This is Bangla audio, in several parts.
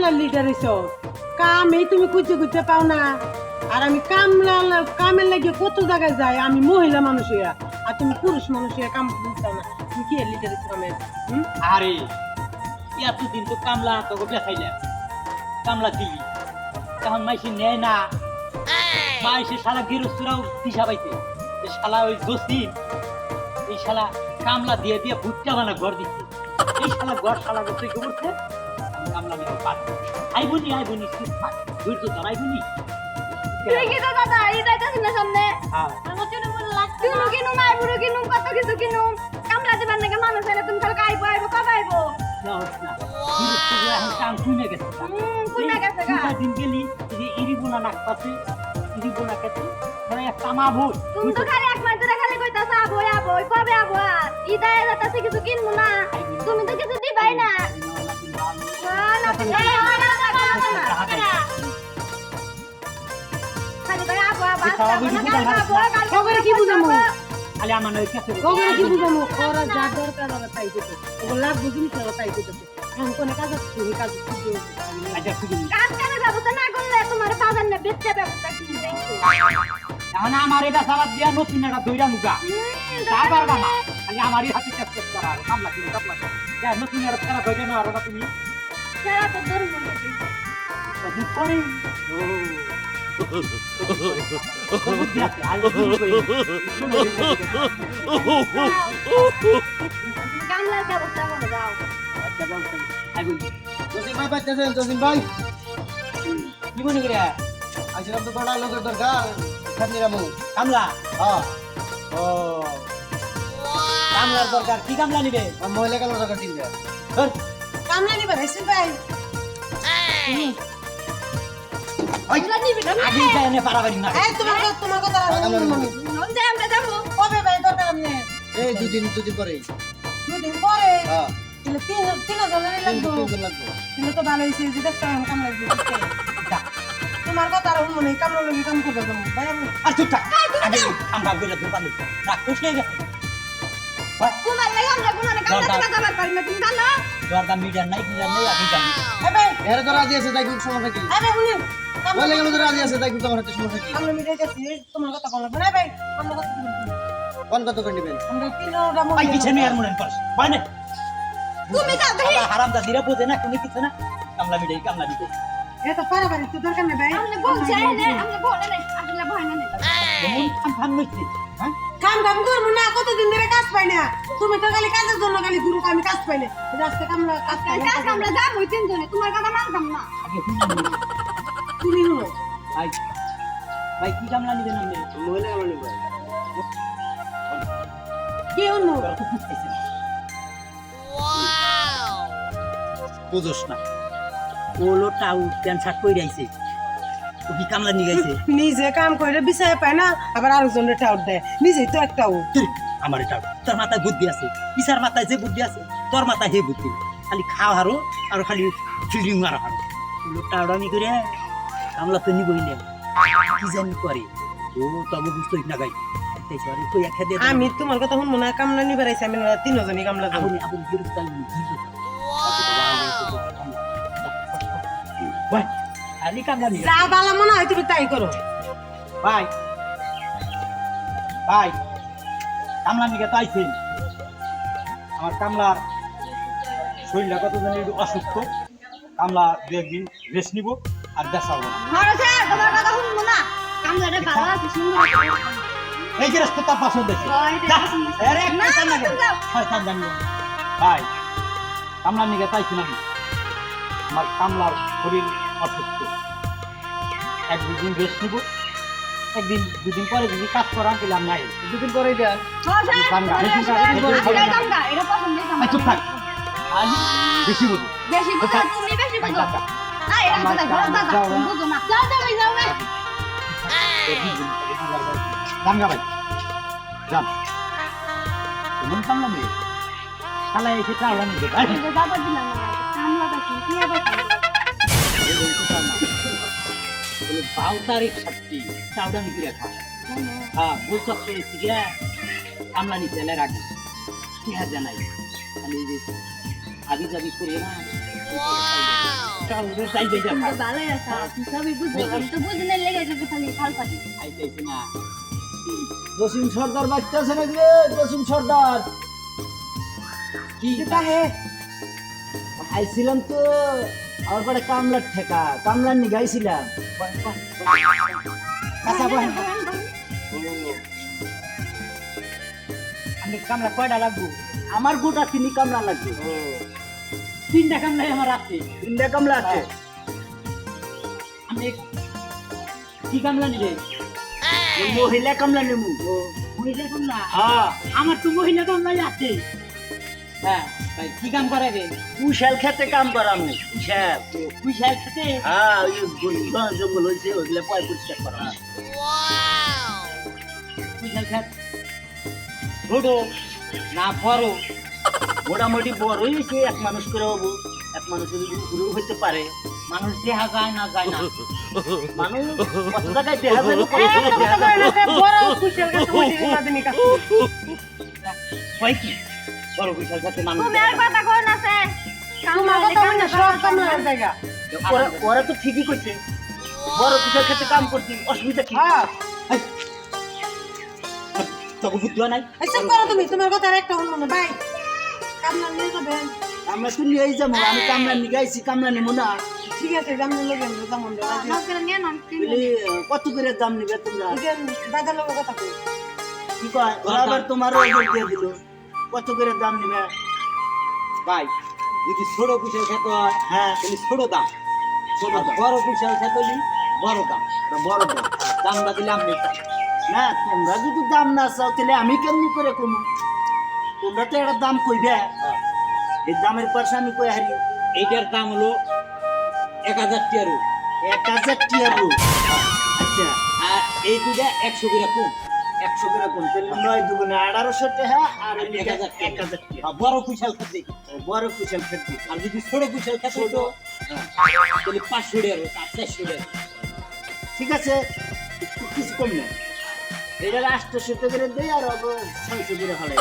কামলার লিডার হইছ। কাম এই তুমি খুঁজতে খুঁজতে পাও না। আর আমি কামলা কামের লাগে কত জায়গায় যাই আমি মহিলা মানুষ হইয়া আর তুমি পুরুষ মানুষ হইয়া কাম বুঝতাও না। তুমি কি লিডার হইছ কামের? আরে এতদিন তো কামলা তোকে দেখাইলাম কামলা দিলি। তখন মাইসি নেয় না। মাইসে শালা গেরস্তুরাও দিশা পাইছে শালা ওই জসিম এই শালা কামলা দিয়ে দিয়ে ভুট্টা বানা ঘর দিচ্ছে এই শালা ঘর শালা করতে কি করছে কিছু কিনুম কামলা দিবার নাকি মানুষ না না কাম শুনে গেছে হুম গেছে খালি এক মাস ধরে খালি কইতাছ আবো আবো কবে আবো আর ইদায় কিছু কিনবো না তুমি তো কিছু দিবাই না, খবরে কি বুঝামু? খালি আমার নয় কাছে কখনো কি বুঝামো? ওরা যা দরকার ওরা তাই দিতে ওগুলো লাগবে জিনিস ওরা তাই দিতে এখন কোনো কাজ আছে? তুমি কাজ খুঁজে আচ্ছা খুঁজে কাজ কামের ব্যবস্থা না করলে তোমার পাবেন না বেচতে ব্যবস্থা কি দেখছ এখন আমার এটা সালাদ দিয়া নতুন একটা দইরা মুগা। তা পারবা না। খালি আমারই হাতে চেক চেক করা কামলা কিনে কামলা যা, নতুন একটা খেলা দইরা না আর তুমি। সারা তো। ও। কামলার ব্যবস্থা করে দাও আচ্ছা। আই বলি। জসিম ভাই পাইতেছেন জসিম ভাই কি মনে করে আসলাম তো বড় লোকের দরকার কামলা হ্যাঁ কামলার নিবে মহিলা কালো দরকার তিনটা কামলা নিবার এসে ভাই কামলা নিবি না আগেই যায় এনে পারাবারি না এই তোমার কথা- তোমার কথা আর কামলা আমি নিবি। মানি। যে আমরা যাব। কবে ভাই দরকার আপনি এই দুদিন দুদিন পরে। দুদিন পরে? হ্যাঁ। তিন তিন জনের লাগবে। তো ভালো যে আমি দিতে তোমার কথা আর মনে হয় কাম করবে তুমি ভাই আর চুপ থাক। আমরা বলে দোকান রাখ খুশ হয়ে গেছে। তোমার লাগে আমরা কোনো না কামলা দিবা যাবার পারি না তুমি জানো? দরকার মিডিয়ার নাই মিডিয়ার নেই আগে জানি ভাই! এর তো রাজি আছে তাই কিন্তু সমস্যা কি? এই ভাই শুনি কামলা তো রাজি আছে তাই কিন্তু আমার হাতে সমস্যা কি? কামলা মিটে গেছে তোমার কথা বলব না ভাই কামলা কথা কোন কত করে নেবেন আমরা তিনটা ভাই পিছে নিয়ে আর মনে পারছ ভাই তুমি যাও দেখি। হারাম দাদিরা বোঝে না তুমি কিছু না। কামলা মিডিয়াই কামলা দিতে এটা পারাবারি তো দরকার নেই ভাই। আমরা বলছি আমরা বলে নাই আসলে ভয় না নেই নইছে হ্যাঁ কাম কাম করব না কতদিন ধরে কাজ পাই না। তুমি তো খালি কাজের জন্য খালি গুরু আমি কাজ পাই না। আজকে কামলা কাজ পাই না। কাজ আমরা যাব তিনজনে। তোমার কথা মানতাম না। তুমি শুনো। ভাই ভাই কি কামলা নিবেন আপনি? মহিলা কালো নেবে। কি না। বুঝোস না। ওলো টাউ প্যান্ট শার্ট পরে আইছে ও কি কামলা নিয়ে গেছে? নিজে কাম করে বিষয় পায় না আবার আরেকজনের টাউট দেয়। নিজেই তো একটাও আমার এটা তোর মাথায় বুদ্ধি আছে? পিসার মাথায় যে বুদ্ধি আছে তোর মাথায় হে বুদ্ধি। খালি খাও হারো আর খালি ফিল্ডিং মারো হারো। লোকটা আড়ামি করে কামলা তো নিবই না। কি জানি করে? ও তবে বুঝতোই না গাই আমি তোমার কথা শুনব না কামলা নিবার আমি তিনজনই কামলা যাব আগুন আলি কামলা নিয়ে যা বালা মনে হয় তুমি তাই করো। ভাই। ভাই। কামলা নিকে তো আইছেন? আমার কামলার শরীরটা কত জানি অসুস্থ। কামলা দু একদিন রেস্ট নিব আর দেখা হব। ভালো এই যে রাস্তা তার পাশে দেখি। ভাই কামলার আমার কামলার শরীর অসুস্থ। এক দুদিন রেস্ট নিব একদিন দুদিন পরে যদি কাজ করা দিলাম নাই দুদিন পরেই দেন চুপ থাক। বেশি বুঝি বেশি বুঝো, তুমি বুঝো। ভাই, যান এমন মেয়ে শালা এসে চাওলা নিবে ভাই এই যে দাদা দিলাম না, কামলাটা কি, কি আবার কামলা? শক্তি চাওডা নিতে রাখা হ্যাঁ বুঝতে পেরেছি গে কামলা নিতে এলে রাখি কি জানাই আমি যে আবি যাবি করে না কাউরে চাইবে যা তুমি তো ভালোই আছো তুমি সবই বুঝবে আমি তো বুঝি না লেগে খালি খাল পাটি খাইতেছি না জসিম সর্দার বাচ্চা আছে নাকি রে? জসিম সর্দার। কি? হে? আইছিলাম তো। আমার পরে কামলার ঠেকা কামলার নিগাইছিলাম কাঁচা পান আমি কামলা কয়টা লাগবো? আমার গোটা তিনি কামলা লাগবে। তিনটা কামলাই আমার আছে। তিনটা কামলা আছে? আমি কি কামলা নিলে? মহিলা কামলা নেমু মহিলা কামলা? হ্যাঁ। আমার তো মহিলা কামলাই আছে। হ্যাঁ। ভাই কি কাম কুশাল খেতে কাম কুশাল। পুষার সাথে হ্যাঁ ওই বন জঙ্গল হয়েছে ওইগুলো পয় পরিষ্কার করা পুষার খাত। না বড় মোটামুটি বড় হয়েছে এক মানুষ করে হব। এক মানুষের উপরেও হইতে পারে মানুষ দেখা যায় না যায় না। মানুষ কত দেখা দেখা সে বড় কুশল কি? বড় পুষার সাথে মানুষ তুমি আর কথা কই না তোমার কথা বলে সব কামলার জায়গা। ওরা- ওরা তো ঠিকই করছে বড় কুশাল খেতে কাম করছি অসুবিধা কি? হ্যাঁ। তোকে বুদ্ধি নাই? করো তুমি তোমার কথা আর একটা হলো না। ভাই কামলা নিয়ে যাবেন আমরা তো নিয়েই যাব আমি কামলা নিগাইছি কামলা নেব না। ঠিক আছে জামনে লোক আমরা নিয়ে নাম তিন কত করে দাম নিবে তোমরা? দাদার লোকের কথা কি কয়? ওরা আবার তোমার দিয়ে দিল। কত করে দাম নিবে? ভাই যদি ছোট পুষার খেতে হয় হ্যাঁ। তাহলে ছোট দাম। ছোট দাম। বড় পুষার খেতে বড় দাম। বড় দাম। দামটা দিলে আপনি না তোমরা যদি দাম না চাও তাহলে আমি কেমনি করে কমু? তোমরা তো একটা দাম কইবে। এই দামের পাশে আমি কই হারি? এইটার দাম হলো এক হাজার টিয়ারু এক হাজার টিয়ারু আচ্ছা আর এই দুটা একশো করে কম। একশো করে কোন নয় দুগুণে আঠারোশো টাকা আর এক এক হাজার হাজার এক হাজার টাকা। বড় পুষাল খেতে বড় কুশাল খেতে আর যদি ছোট পুষাল খেতে হতো তাহলে পাঁচশো টিয়ারু আর চারশো টিয়ারু ঠিক আছে কিছু কম নেই এটা আটশো করে দেয় আর অব ছয়শো করে ফেলাই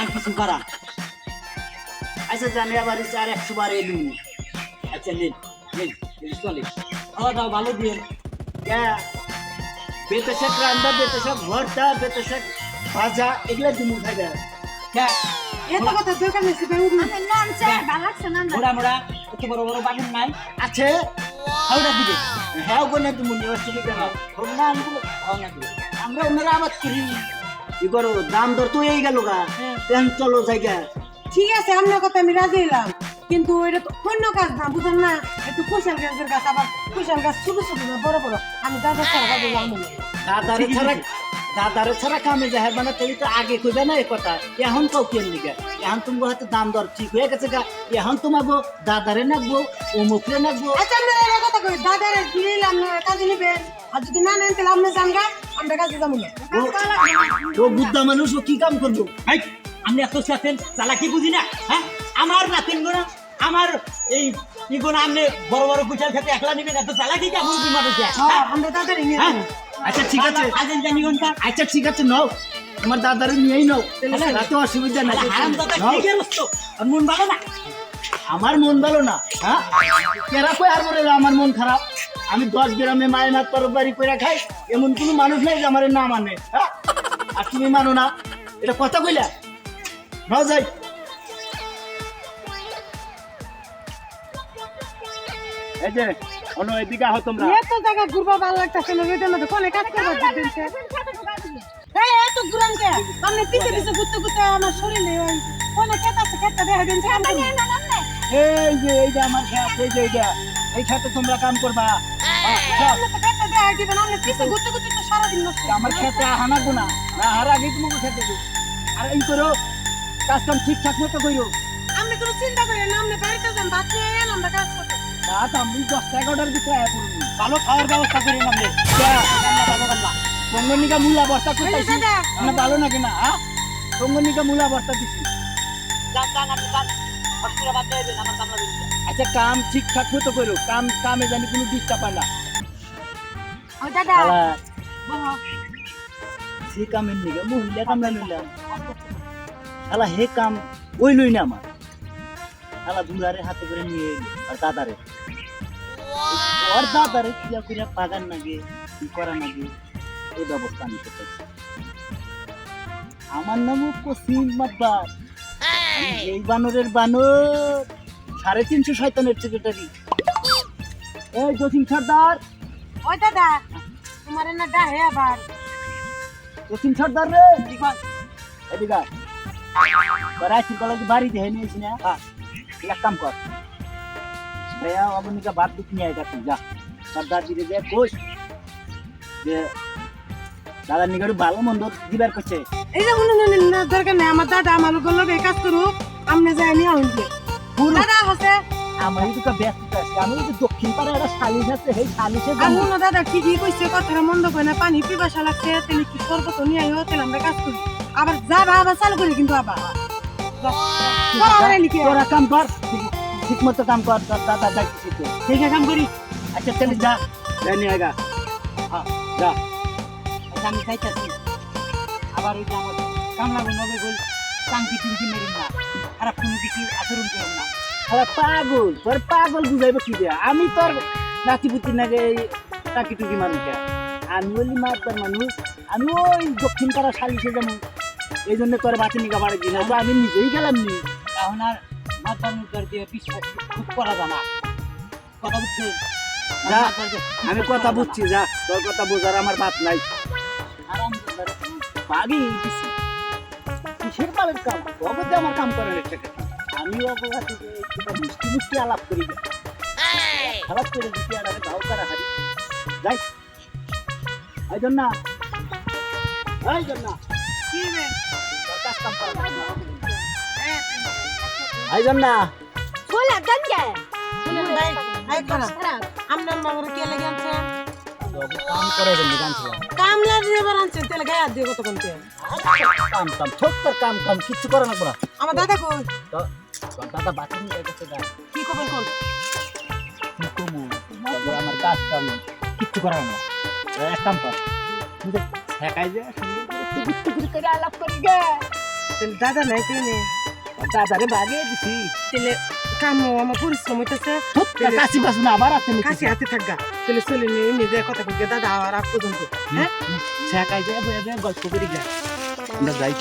আর কিছু করা? আচ্ছা জানি আবার আর একশো বার এলুম আচ্ছা নিন নিন চলে খাওয়া দাওয়া ভালো দিয়ে। বেতে শাক রান্না বেতে শাক ভর্তা বেতে শাক ভাজা এগুলা দিমু খাইবে এত কথা নেই ভাই উঠুন। আমি নাম চাই ভালো লাগছে না না মোড়া মোড়া এত বড় বড় বাগান নাই। আছে। খাওয়া দিবে। হ্যাঁ ওগুলো দিমু নি অসুবিধা না হোক না খাওয়া না দিবে। আমরা ওনারা আবাদ করি। করো দাম দর তো এই গেল গা। তেন চলো জায়গা। ঠিক আছে আপনার কথা আমি রাজি হইলাম কিন্তু এটা তো অন্য কাজ না বুঝেন না? একটু কুশাল গাছের গাছ আবার কুশাল গাছ ছোট ছোট না বড় বড়। আমি দাদা ছাড়া কাজে যাব না। দাদারে ছাড়া দাদারে ছাড়া কামে যায় মানে তুমি তো আগে কইবে না এই কথা। এখন কাউ কেন নিগে এখন তোমার হাতে দাম দর ঠিক হয়ে গেছে গা। এখন তোমাকে দাদারে নাকবো অমুকরে নাকবো। আচ্ছা আমরা এর কথা কই দাদার দিলে আপনার কাজে নিবেন? আর যদি না নেন তাহলে আপনি যান গা আমরা কাজে যাব না। ও বুদ্ধা মানুষ ও কি কাম করব? আমি এত সাথেন চালাকি বুঝি না হ্যাঁ? আমার নাতিন গোনা আমার এই কি গোনা আপনি বড় বড় পুচার খেতে একলা নিবেন এত চালাকি কেমন কি মানুষ হ্যাঁ আমরা দাদারই নিয়ে হ্যাঁ? আচ্ছা ঠিক আছে। কাজের জানি কোনটা আচ্ছা ঠিক আছে নাও। আমার দাদারে নিয়েই নাও। তাহলে- রাতে অসুবিধা নাই। হারাম দাদা। ঠিক আছে আর মন ভালো না? আমার মন ভালো না হ্যাঁ? কেরা কই আর বলে আমার মন খারাপ? আমি দশ গ্রামে মায়ের হাত তরবারি করে খাই এমন কোনো মানুষ নাই যে আমার না মানে হ্যাঁ? আর তুমি মানো না। এটা কথা কইলা? নাও যাই। এই যে অন্য এদিকে আহ তোমরা। এত জায়গা ঘুরবা ভালো লাগতেছে না ওইটার মধ্যে কোনে কাজ করবা দিচ্ছে এই এত ঘুরান কে আপনি পিছে পিছে ঘুরতে ঘুরতে আমার শরীরে ওই কোনে খেতে আছে খেতে দেখা দিন কাম করি। এই যে এই যে আমার খেত এই যে এইটা এই খেতে তোমরা কাম করবা। আমার খেতে হানা গুনা না। হার আগে তোমাকে খেতে আর এই করো কাজ কাম ঠিকঠাক মতো করো। আপনি কোনো চিন্তা করেন না আপনি বাড়িতে যান ভাত নিয়ে আমরা কাজ করতে রাত আমি দশটা এগারোটার ভিতরে আয়া পড়ব। ভালো খাওয়ার ব্যবস্থা করি আপনি সঙ্গনিকা মূলা বস্তা এই যে করতেছি দাদা। না ভালো নাকি না হ্যাঁ? সঙ্গনিকা মূলা বস্তা দিছি। যান যান আপনি যান। হসপিটালে বাদ দিয়ে দেন আমার কামলা দিচ্ছে আচ্ছা কাম ঠিকঠাক মতো করো। কাম কামে জানি কোনো ডিস্টার্ব না। দাদা। সে কামের নিগে মহিলা কামলা শালা হে কাম ওই লই না আমার। শালা দুলারে হাতে করে নিয়ে এলি আর দাদারে। ওর দাদারে কিয়া করে পাগান নাগে কি করা নাগে এই ব্যবস্থা আমি করতে আমার নামও কসিম মাতবার এই! বানরের বানর সাড়ে তিনশো শয়তানের সেক্রেটারি এই জসিম সর্দার। ওই দাদা তোমার না ডাহে আবার। জসিম সর্দার রে এদিকে আয়। তোর আইসির কলেজে বাড়ি দেখে নিয়েছি না? হ্যাঁ। এক কাম কর। ভাইয়া অবনিকা বাদ দিতে নিয়ে গেছি যা। যে কোষ যে দাদার নিকট ভালো মন্দ দিবার করছে এই যে না দরকার নাই আমার দাদা আমার লোকের লোক কাজ করুক নিয়ে হইলে দাদা আমার এই দুটো ব্যস্ত আছে আমি দক্ষিণ পাড়ে একটা শালিশ আছে সেই শালিশে যাব শুনো দাদা ঠিকই কইছে কথাটা মন্দ কই না পানি পিপাসা লাগছে তেলে কি করব তো নিয়ে আইও তেলে আমরা কাজ করি। আবার যা আবার চালু করি কিন্তু আবার? তোরা কাম কর ঠিক মতো কাম কর দাদা ডাকছি তো। ঠিক কাম করি। আচ্ছা চলে যা। নিয়ে আগা হ্যাঁ যা। আচ্ছা, আমি চাইতেছি আবার ওই যে আমার কামলা নবে বল টাঙ্কি টুঙ্কি মেরেন না খারাপ কোনো কিছু আচরণ করেন না। আরে পাগল তোর পাগল বুঝাইব কি দিয়া আমি তোর নাতিপুতি নাগে টাকি টুকি মানুষ আমি বলি মানুষ আমি ওই দক্ষিণ পাড়া শালিশে যাব এই জন্য তোর বাচ্চা নিকা বাড়ি দিন আমি নিজেই গেলাম নি। এখন আর মাথার মুখের দিয়ে বিশ্বাস খুব করা জানা কথা বুঝছে যা, আমি কথা বুঝছি যা তোর কথা বোঝার আমার বাত নাই। আরাম পাগি দিছি। কিসের পালের কাম? অবধি আমার কাম করার একটা। আমি অবহাতে মিষ্টি মিষ্টি আলাপ করি গে। খারাপ করে দিচ্ছি আর ভাও করা হারি যাই। এই জন্য এই জন্য কাম করা লাগবে না। ভাই এই খারাপ। আপনার মাগরে কে লেগে আনছেন কাম করে কামলা দিয়ে এবার আনছেন তেলে গায়ে দিয়ে কত কাম কাম ছোট কাম কাম কিচ্ছু করে না পুরা আমার দাদা কই? দাদা বাচ্চা নিয়ে গেছে গা কি করবেন কোন? কি কমু? আমার কাজ কাম কিচ্ছু করে না এক কাম কর। সুন্দর করে করে করে আলাপ করি গে। তেলে দাদা নাই তুই নে তোর দাদারে বাগিয়ে দিছি তেলে কাম আমার পরিশ্রম হইতেছে কাশি বাস না আবার আছে নাকি কাছে হাতে থাকগা তেলে চলে নিয়ে নিজে কথা কই দাদা আর আগ পর্যন্ত হ্যাঁ ঠেকাই যে বয়ে বয়ে গল্প করি গে আমরা যাই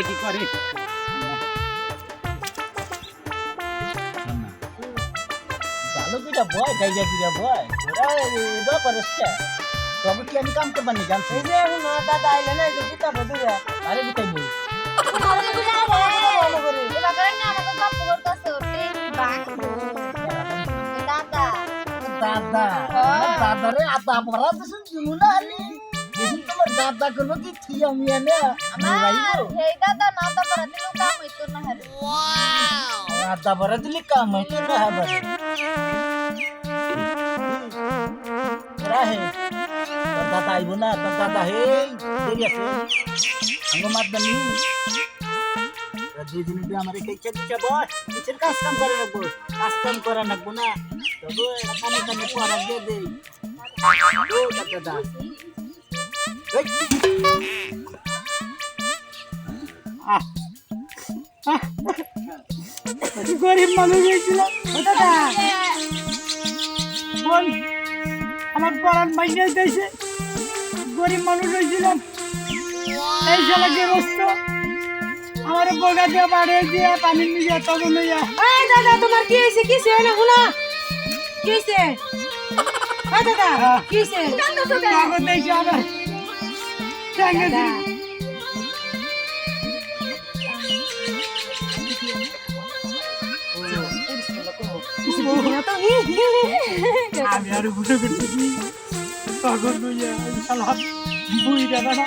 কি করে ভালো কিটা বয় গাইজা কিটা বয় ওরা এদো করছে তবে কি আমি কাম করবার নি জানছি এই যে এখন দাদা আইলে না এই যে পিতা বদুরা আরে বিটাই বই এবার করে না আমাকে গপ্প করতেছো দাদা দাদা আমার দাদারে আতা পড়া দিছেন জুমুনা আলি দেখি তোমার দাদা করব কি থিয়া মিয়া নে আমার সেই দাদা না তো পড়া দিল কাম হইতো না হারে আতা পড়া দিলে কাম হইতো না হবে রাহে তোর দাদা আইব না তোর দাদা হে দেরি আছে আঙ্গ মাত বানি দুই দিনে দিয়ে আমার এই কেচে কেচে বস কিসের কাজ কাম করে রাখব কাজ কাম করা রাখব না তবে কানে কানে পড়া দিয়ে দেই ও দাদা এই। আহ আহ। গরিব মানুষ হয়েছিল। আমার পড়ার মাইনে দিয়েছে। গরিব মানুষ হয়েছিলাম এই শালা গৃহস্থ আমার বগা দিয়ে বাড়িয়ে দিয়ে পানি নিয়ে তখন এই দাদা তোমার কি হইছে কি হইছে না শুনা। কি এই দাদা কি কাগজ দিয়েছে আমার দাদা কিছু বুঝি না তো আমি আর বুঝে করতেছি তখন হইয়া শালা বুই দাদা না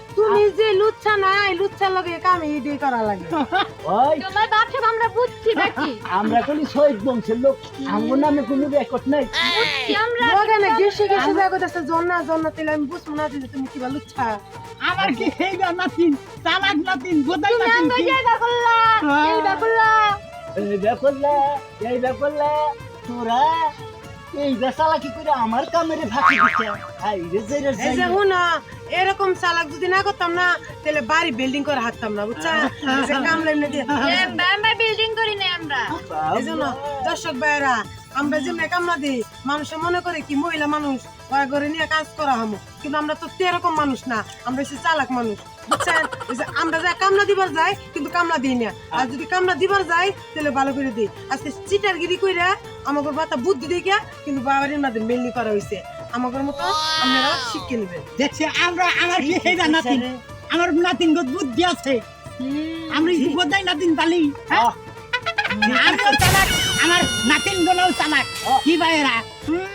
তুমি যে লুচ্ছা নাই লুচ্ছার লগে কাম এই করা লাগে। ওই। তোমার বাপ সব আমরা বুঝছি নাকি? আমরা কলি শহীদ বংশের লোক। আমার নামে কোনো রেকর্ড নাই। বুঝছি আমরা। লগে না গেছে গেছে যা কইতাছে জন্না জন্না তেলে আমি বুঝব না যে তুমি কিবা লুচ্ছা। আমার কি এইবা নাতিন চালাক নাতিন গোদাই নাতিন আঙ্গ কি? যাইবা করলা যাইবা এই ব্যাপারলা এই ব্যাপারলা তোরা এই বেসালা কি করে আমার কামেরে ফাঁকি দিচ্ছে হাই রে জেরে এই যে হুনা এরকম চালাক যদি না করতাম না তাহলে বাড়ি বিল্ডিং করে হাঁটতাম না বুঝছা? এই যে কামলা এমনি দিয়ে। আমরা বিল্ডিং করি না আমরা। এই জন্য দর্শক আমরা যেমনি কামলা দিই মানুষে মনে করে কি মহিলা মানুষ ঘরে নিয়ে কাজ করা হামু। কিন্তু আমরা তো এরকম মানুষ না আমরা হচ্ছে চালাক মানুষ। বুঝছেন? আমরা যা কামলা দিবার যাই কিন্তু কামলা দিই না। আর যদি কামলা দিবার যাই তাহলে ভালো করে দিই। আজকে চিটারগিরি কইরা আমাকে বাতা বুদ্ধি দিকে কিন্তু বাবারের মাঝে মেলনি করা হয়েছে আমাকে মতো আপনারা শিখে নেবেন। দেখছে আমরা আমার এইবা নাতিন। আমার নাতিন গো বুদ্ধি আছে। আমরা গোদাই নাতিন পালি হ্যাঁ? আমার নাতিন গুলোও চালাক কি হুম,